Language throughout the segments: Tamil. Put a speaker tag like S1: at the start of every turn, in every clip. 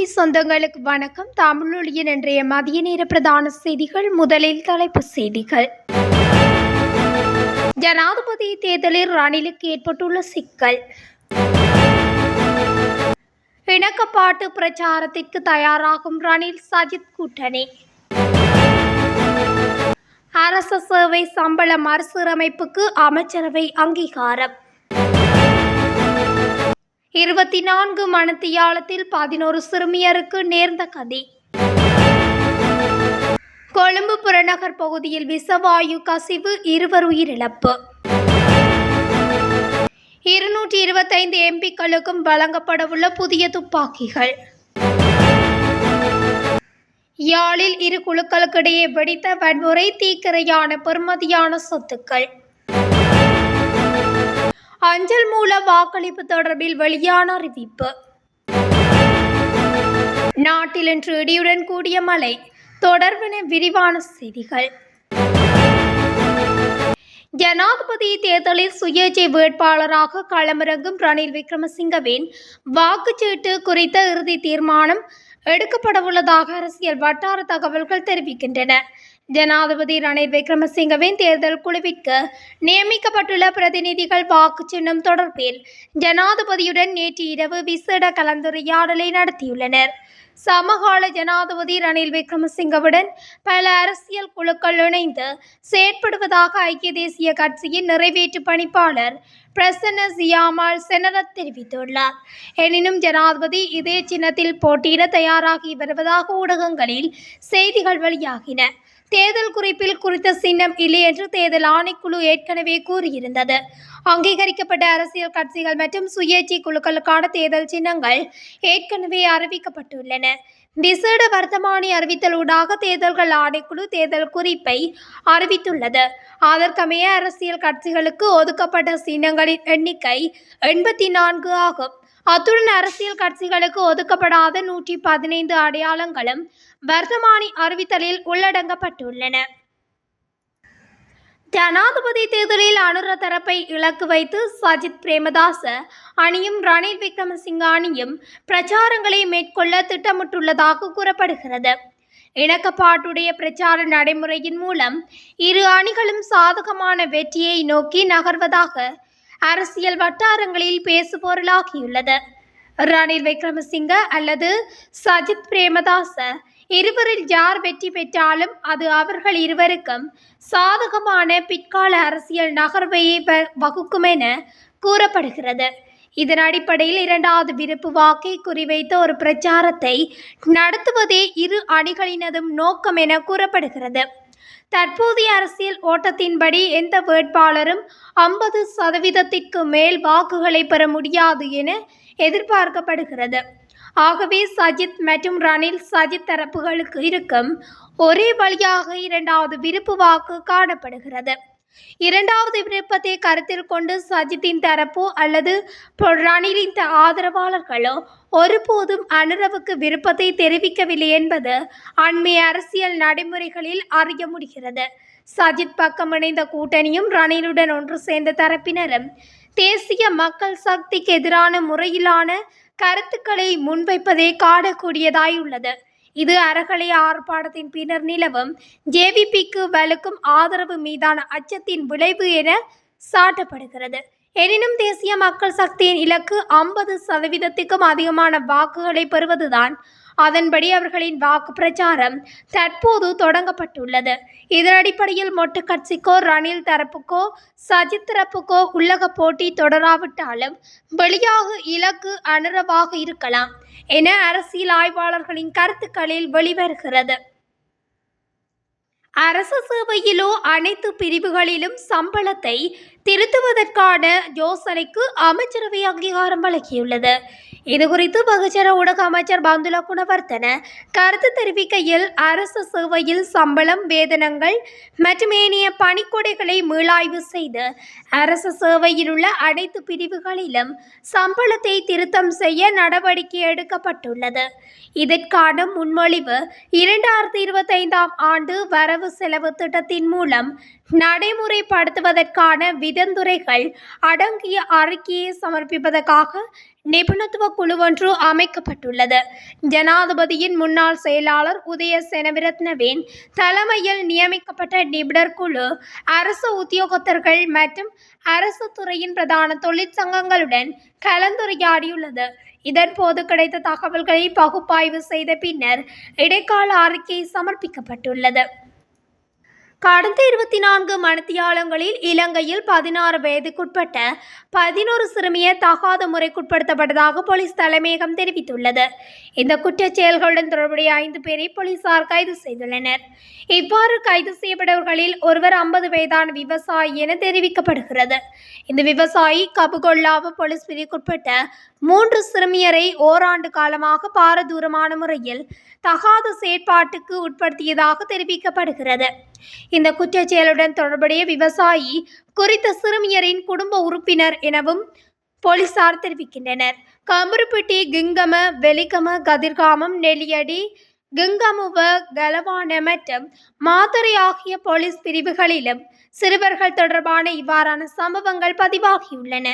S1: தமிழொலி சொந்தங்களுக்கு வணக்கம். தமிழொலியின் இன்றைய மதிய நேர பிரதான செய்திகள் முதலில் தலைப்பு செய்திகள். ஜனாதிபதி தேர்தலில் ரணிலுக்கு ஏற்பட்டுள்ள சிக்கல். இணக்கப்பாட்டு பிரச்சாரத்திற்கு தயாராகும் ரணில் சஜித் கூட்டணி. அரச சேவை சம்பள மறுசீரமைப்புக்கு அமைச்சரவை அங்கீகாரம். இருபத்தி நான்கு மணத்தியாலத்தில் பதினோரு சிறுமியருக்கு நேர்ந்த கதி. கொழும்பு புறநகர் பகுதியில் விஷவாயு கசிவு இருவர் உயிரிழப்பு. இருநூற்றி இருபத்தைந்து எம்பிக்களுக்கும் வழங்கப்படவுள்ள புதிய துப்பாக்கிகள். யாழில் இரு குழுக்களுக்கிடையே வெடித்த வன்முறை தீக்கிரையான பெறுமதியான சொத்துக்கள். அஞ்சல் மூல வாக்களிப்பு தொடர்பில் வெளியான அறிவிப்பு. நாட்டில் இன்று இடியுடன் கூடிய மழை தொடர்பென விரிவான செய்திகள். ஜனாதிபதி தேர்தலில் சுயேட்சை வேட்பாளராக களமிறங்கும் ரணில் விக்ரமசிங்கவின் வாக்குச்சீட்டு குறித்த இறுதி தீர்மானம் எடுக்கப்படவுள்ளதாக அரசியல் வட்டார தகவல்கள் தெரிவிக்கின்றன. ஜனாதிபதி ரணில் விக்ரமசிங்கவின் தேர்தல் குழுவிற்கு நியமிக்கப்பட்டுள்ள பிரதிநிதிகள் வாக்கு சின்னம் தொடர்பில் ஜனாதிபதியுடன் நேற்று இரவு விசேட கலந்துரையாடலை நடத்தியுள்ளனர். சமகால ஜனாதிபதி ரணில் விக்ரமசிங்கவுடன் பல அரசியல் குழுக்கள் இணைந்து செயற்படுவதாக ஐக்கிய தேசிய கட்சியின் நிறைவேற்று பணிப்பாளர் பிரசன்ன சியாமால் செனரத் தெரிவித்துள்ளார். எனினும் ஜனாதிபதி இதே சின்னத்தில் போட்டியிட தயாராகி வருவதாக ஊடகங்களில் செய்திகள் வெளியாகின. தேர்தல் குறிப்பில் குறித்த சின்னம் இல்லை என்று தேர்தல் ஆணைக்குழு ஏற்கனவே கூறியிருந்தது. அங்கீகரிக்கப்பட்ட அரசியல் கட்சிகள் மற்றும் சுயேட்சை குழுக்களுக்கான தேர்தல் சின்னங்கள் ஏற்கனவே அறிவிக்கப்பட்டுள்ளன. விசேட வர்த்தமானி அறிவித்தலூடாக தேர்தல்கள் ஆணைக்குழு தேர்தல் குறிப்பை அறிவித்துள்ளது. அதற்கமைய அரசியல் கட்சிகளுக்கு ஒதுக்கப்பட்ட சின்னங்களின் எண்ணிக்கை எண்பத்தி நான்கு ஆகும். அத்துடன் அரசியல் கட்சிகளுக்கு ஒதுக்கப்படாத நூற்றி பதினைந்து அடையாளங்களும் வர்த்தமானி அறிவித்தலில் உள்ளடங்கப்பட்டுள்ளன. ஜனாதிபதி தேர்தலில் அனுர தரப்பை இலக்கு வைத்து சஜித் பிரேமதாச அணியும் ரணில் விக்ரமசிங்க அணியும் பிரச்சாரங்களை மேற்கொள்ள திட்டமிட்டுள்ளதாக கூறப்படுகிறது. இணக்கப்பாட்டுடைய பிரச்சார நடைமுறையின் மூலம் இரு அணிகளும் சாதகமான வெற்றியை நோக்கி நகர்வதாக அரசியல் வட்டாரங்களில் பேசுபொருளாகியுள்ளது. ரணில் விக்ரமசிங்க அல்லது சஜித் பிரேமதாச இருவரில் யார் வெற்றி பெற்றாலும் அது அவர்கள் இருவருக்கும் சாதகமான பிற்கால அரசியல் நகர்வையை வ- வகுக்கும் என கூறப்படுகிறது. இதன் அடிப்படையில் இரண்டாவது விருப்பு வாக்கை குறிவைத்த ஒரு பிரச்சாரத்தை நடத்துவதே இரு அணிகளினதும் நோக்கம் என கூறப்படுகிறது. தற்போதைய அரசியல் ஓட்டத்தின்படி எந்த வேட்பாளரும் ஐம்பது சதவீதத்திற்கு மேல் வாக்குகளை பெற முடியாது என எதிர்பார்க்கப்படுகிறது. ஆகவே சஜித் மற்றும் ரணில் சஜித் தரப்புகளுக்கு இருக்கும் ஒரே வழியாக இரண்டாவது விருப்பு வாக்கு காணப்படுகிறது. இரண்டாவது விருப்பத்தை கருத்தில் கொண்டு சஜித்தின் தரப்போ அல்லது ரணிலின் த- ஆதரவாளர்களோ ஒருபோதும் அனுரவுக்கு விருப்பத்தை தெரிவிக்கவில்லை என்பது அண்மைய அரசியல் நடைமுறைகளில் அறிய முடிகிறது. சஜித் பக்கம் இணைந்த கூட்டணியும் ரணிலுடன் ஒன்று சேர்ந்த தரப்பினரும் தேசிய மக்கள் சக்திக்கு எதிரான முறையிலான கருத்துக்களை முன்வைப்பதே காணக்கூடியதாய் உள்ளது இது அறகலை ஆர்ப்பாட்டத்தின் பின்னர் நிலவும் ஜேவிபிக்கு வலுக்கும் ஆதரவு மீதான அச்சத்தின் விளைவு என சாட்டப்படுகிறது. எனினும் தேசிய மக்கள் சக்தியின் இலக்கு ஐம்பது சதவீதத்துக்கும் அதிகமான வாக்குகளை பெறுவதுதான் அதன்படி அவர்களின் வாக்கு பிரச்சாரம் தற்போது தொடங்கப்பட்டுள்ளது. இதன் அடிப்படையில் மொட்டு கட்சிக்கோ ரணில் தரப்புக்கோ சஜித் தரப்புக்கோ உள்ளக போட்டி தொடராவிட்டாலும் வெளியாக இலக்கு அனுரவாக இருக்கலாம் என அரசியல் ஆய்வாளர்களின் கருத்துக்களில் வெளிவருகிறது. அரசு சேவையிலோ அனைத்து பிரிவுகளிலும் சம்பளத்தை திருத்துவதற்கான யோசனைக்கு அமைச்சரவை அங்கீகாரம் வழங்கியுள்ளது. இதுகுறித்து பகுஜன ஊடக அமைச்சர் பந்துல குணவர்த்தன கருத்து தெரிவிக்கையில் அரசு சேவையில் சம்பளம் வேதனங்கள் மற்றும் ஏனைய பணிக்கொடைகளை மீளாய்வு செய்து அரசு சேவையில் உள்ள அனைத்து பிரிவுகளிலும் சம்பளத்தை திருத்தம் செய்ய நடவடிக்கை எடுக்கப்பட்டுள்ளது. இதற்கான முன்மொழிவு இரண்டாயிரத்தி இருபத்தைந்தாம் ஆண்டு வரவு செலவு திட்டத்தின் மூலம் நடைமுறைப்படுத்துவதற்கான இடந்துரைகள் அடங்கிய அறிக்கையை சமர்ப்பிப்பதற்காக நிபுணத்துவ குழு ஒன்று அமைக்கப்பட்டுள்ளது. ஜனாதிபதியின் முன்னாள் செயலாளர் உதய செனவிரத்னவின் தலைமையில் நியமிக்கப்பட்ட நிபுணர் குழு அரசு உத்தியோகத்தர்கள் மற்றும் அரசு துறையின் பிரதான தொழிற்சங்கங்களுடன் கலந்துரையாடியுள்ளது. இதன்போது கிடைத்த தகவல்களை பகுப்பாய்வு செய்த பின்னர் இடைக்கால அறிக்கை சமர்ப்பிக்கப்பட்டுள்ளது. கடந்த இருபத்தி நான்கு மணித்தியாலங்களில் இலங்கையில் பதினாறு வயதுக்குட்பட்ட பதினோரு சிறுமியை தகாத முறைக்குட்படுத்தப்பட்டதாக போலீஸ் தலைமையகம் தெரிவித்துள்ளது. இந்த குற்றச் செயல்களுடன் தொடர்புடைய ஐந்து பேரை போலீசார் கைது செய்துள்ளனர். இவ்வாறு கைது செய்யப்பட்டவர்களில் ஒருவர் ஐம்பது வயதான விவசாயி என தெரிவிக்கப்படுகிறது. இந்த விவசாயி கபுகொல்லாவு போலீஸ் பிரிவுக்குட்பட்ட மூன்று சிறுமியரை ஓராண்டு காலமாக பாரதூரமான முறையில் தகாத செயற்பாட்டுக்கு உட்படுத்தியதாக தெரிவிக்கப்படுகிறது. இந்த குற்றச்செயலுடன் தொடர்புடைய விவசாயி குறித்த சிறுமியரின் குடும்ப உறுப்பினர் எனவும் போலீசார் தெரிவிக்கின்றனர். கமருப்பட்டி கிங்கம வெலிகம கதிர்காமம் நெல்லியடி கிங்கமுவ கலவான மற்றும் மாத்தறை ஆகிய போலீஸ் பிரிவுகளிலும் சிறுவர்கள் தொடர்பான இவ்வாறான சம்பவங்கள் பதிவாகியுள்ளன.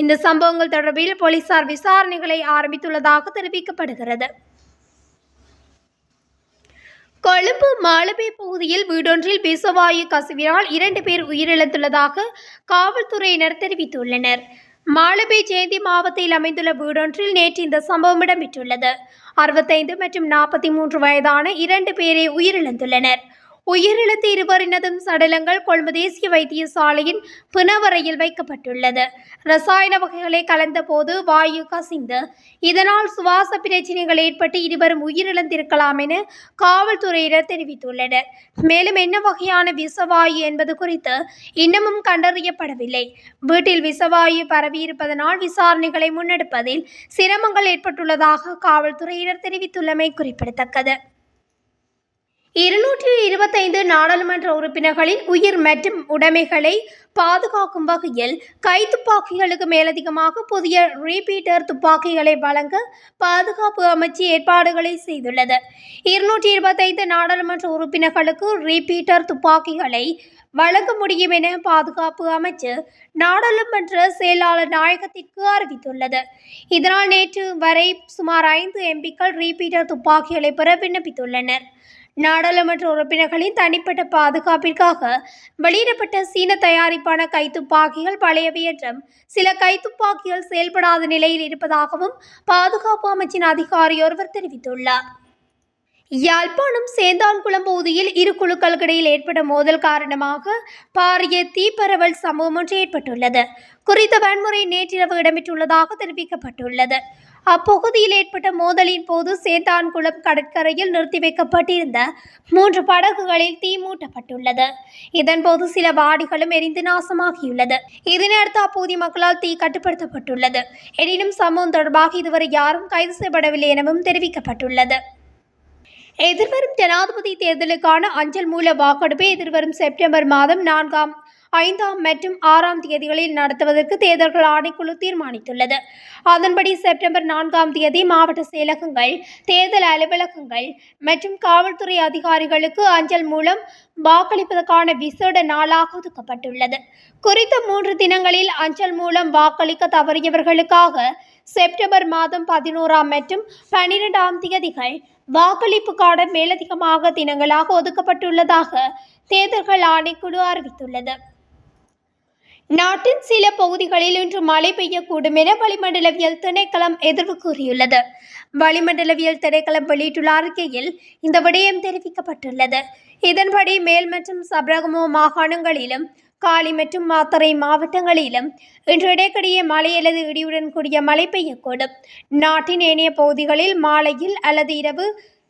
S1: இந்த சம்பவங்கள் தொடர்பில் போலீசார் விசாரணைகளை ஆரம்பித்துள்ளதாக தெரிவிக்கப்படுகிறது. கொழும்பு மாலபே பகுதியில் வீடொன்றில் விசவாயு கசிவினால் இரண்டு பேர் உயிரிழந்துள்ளதாக காவல்துறையினர் தெரிவித்துள்ளனர். மாலபி ஜெயந்தி மாவட்டத்தில் அமைந்துள்ள வீடொன்றில் நேற்று இந்த சம்பவம் இடம்பெற்றுள்ளது. அறுபத்தைந்து மற்றும் நாற்பத்தி மூன்று வயதான இரண்டு பேரே உயிரிழந்துள்ளனர். உயிரிழந்த இருவரினதும் சடலங்கள் கொழும்பு தேசிய வைத்தியசாலையின் பிணவரையில் வைக்கப்பட்டுள்ளது. ரசாயன வகைகளை கலந்தபோது வாயு கசிந்து இதனால் சுவாச பிரச்சினைகள் ஏற்பட்டு இருவரும் உயிரிழந்திருக்கலாம் என காவல்துறையினர் தெரிவித்துள்ளனர். மேலும் என்ன வகையான விஷவாயு என்பது குறித்து இன்னமும் கண்டறியப்படவில்லை. வீட்டில் விஷவாயு பரவியிருப்பதனால் விசாரணைகளை முன்னெடுப்பதில் சிரமங்கள் ஏற்பட்டுள்ளதாக காவல்துறையினர் தெரிவித்துள்ளமை குறிப்பிடத்தக்கது. இருநூற்றி இருபத்தைந்து நாடாளுமன்ற உறுப்பினர்களின் உயிர் மற்றும் உடைமைகளை பாதுகாக்கும் வகையில் கைத்துப்பாக்கிகளுக்கு மேலதிகமாக புதிய ரீபீட்டர் துப்பாக்கிகளை வழங்க பாதுகாப்பு அமைச்சு ஏற்பாடுகளை செய்துள்ளது. இருநூற்றி இருபத்தைந்து நாடாளுமன்ற உறுப்பினர்களுக்கு ரீபீட்டர் துப்பாக்கிகளை வழங்க முடியும் என பாதுகாப்பு அமைச்சு நாடாளுமன்ற செயலாளர் நாயகத்திற்கு அறிவித்துள்ளது. இதனால் நேற்று வரை சுமார் ஐந்து எம்பிக்கள் ரீபீட்டர் துப்பாக்கிகளை பெற விண்ணப்பித்துள்ளனர். நாடாளுமன்ற உறுப்பினர்களின் தனிப்பட்ட பாதுகாப்பிற்காக வெளியிடப்பட்ட சீன தயாரிப்பான கைத்துப்பாக்கிகள் பழையவை என்றும் சில கைத்துப்பாக்கிகள் செயல்படாத நிலையில் இருப்பதாகவும் பாதுகாப்பு அமைச்சின் அதிகாரி ஒருவர் தெரிவித்துள்ளார். யாழ்ப்பாணம் சேந்தான்குளம் பகுதியில் இரு குழுக்களுக்கிடையில் ஏற்பட்ட மோதல் காரணமாக பாரிய தீப்பரவல் சம்பவம் ஒன்று ஏற்பட்டுள்ளது. குறித்த வன்முறை நேற்றிரவு இடம்பெற்றுள்ளதாக தெரிவிக்கப்பட்டுள்ளது. அப்பகுதியில் ஏற்பட்ட மோதலின் போது சேத்தான்குளம் கடற்கரையில் நிறுத்தி வைக்கப்பட்டிருந்த மூன்று படகுகளில் தீ மூட்டப்பட்டுள்ளது. இதன்போது சில வாடிகளும் எரிந்து நாசமாகியுள்ளது. இதனையடுத்து அப்பகுதி மக்களால் தீ கட்டுப்படுத்தப்பட்டுள்ளது. எனினும் சம்பவம் தொடர்பாக இதுவரை யாரும் கைது செய்யப்படவில்லை எனவும் தெரிவிக்கப்பட்டுள்ளது. எதிர்வரும் ஜனாதிபதி தேர்தலுக்கான அஞ்சல் மூல வாக்கெடுப்பை எதிர்வரும் செப்டம்பர் மாதம் நான்காம் ஐந்தாம் மற்றும் ஆறாம் தேதிகளில் நடத்துவதற்கு தேர்தல்கள் ஆணைக்குழு தீர்மானித்துள்ளது. அதன்படி செப்டம்பர் நான்காம் தேதி மாவட்ட செயலகங்கள் தேர்தல் அலுவலகங்கள் மற்றும் காவல்துறை அதிகாரிகளுக்கு அஞ்சல் மூலம் வாக்களிப்பதற்கான விசேட நாளாக ஒதுக்கப்பட்டுள்ளது. குறித்த மூன்று தினங்களில் அஞ்சல் மூலம் வாக்களிக்க தவறியவர்களுக்காக செப்டம்பர் மாதம் பதினோராம் மற்றும் பனிரெண்டாம் தேதிகள் வாக்களிப்புக்கான மேலதிகமாக தினங்களாக ஒதுக்கப்பட்டுள்ளதாக தேர்தல்கள் ஆணைக்குழு அறிவித்துள்ளது. நாட்டின் சில பகுதிகளில் இன்று மழை பெய்யக்கூடும் என வளிமண்டலவியல் திணைக்களம் எதிர்வு கூறியுள்ளது. வளிமண்டலவியல் திணைக்களம் வெளியிட்டுள்ள அறிக்கையில் இந்த விடயம் தெரிவிக்கப்பட்டுள்ளது. இதன்படி மேல் மற்றும் சபரகமோ மாகாணங்களிலும் காலி மற்றும் மாத்தறை மாவட்டங்களிலும் இன்று இடைக்கிடையே மழை அல்லது இடியுடன் கூடிய மழை பெய்யக்கூடும். நாட்டின் ஏனைய பகுதிகளில் மாலையில் அல்லது இரவு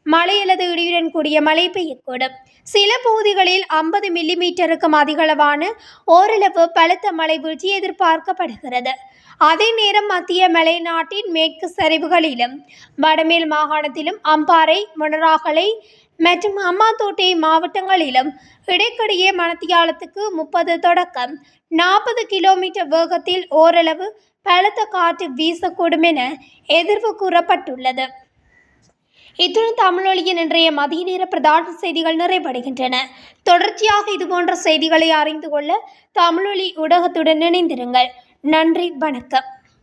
S1: மழை அல்லது இடியுடன் கூடிய மழை பெய்யக்கூடும். சில பகுதிகளில் ஐம்பது மில்லிமீட்டருக்கும் அதிகளவான ஓரளவு பலத்த மழை வீழ்ச்சி எதிர்பார்க்கப்படுகிறது. அதே நேரம் மத்திய மலைநாட்டின் மேற்கு சரிவுகளிலும் வடமேல் மாகாணத்திலும் அம்பாறை மொனராகலை மற்றும் அம்மாத்தோட்டை மாவட்டங்களிலும் இடைக்கிடையே மணத்தியாலத்துக்கு முப்பது தொடக்கம் நாற்பது கிலோமீட்டர் வேகத்தில் ஓரளவு பலத்த காற்று வீசக்கூடும் என எதிர்வு கூறப்பட்டுள்ளது. இத்துடன் தமிழொலியின் இன்றைய மதிய நேர பிரதான செய்திகள் நிறைவடைகின்றன. தொடர்ச்சியாக இதுபோன்ற செய்திகளை அறிந்து கொள்ள தமிழொலி ஊடகத்துடன் இணைந்திருங்கள். நன்றி வணக்கம்.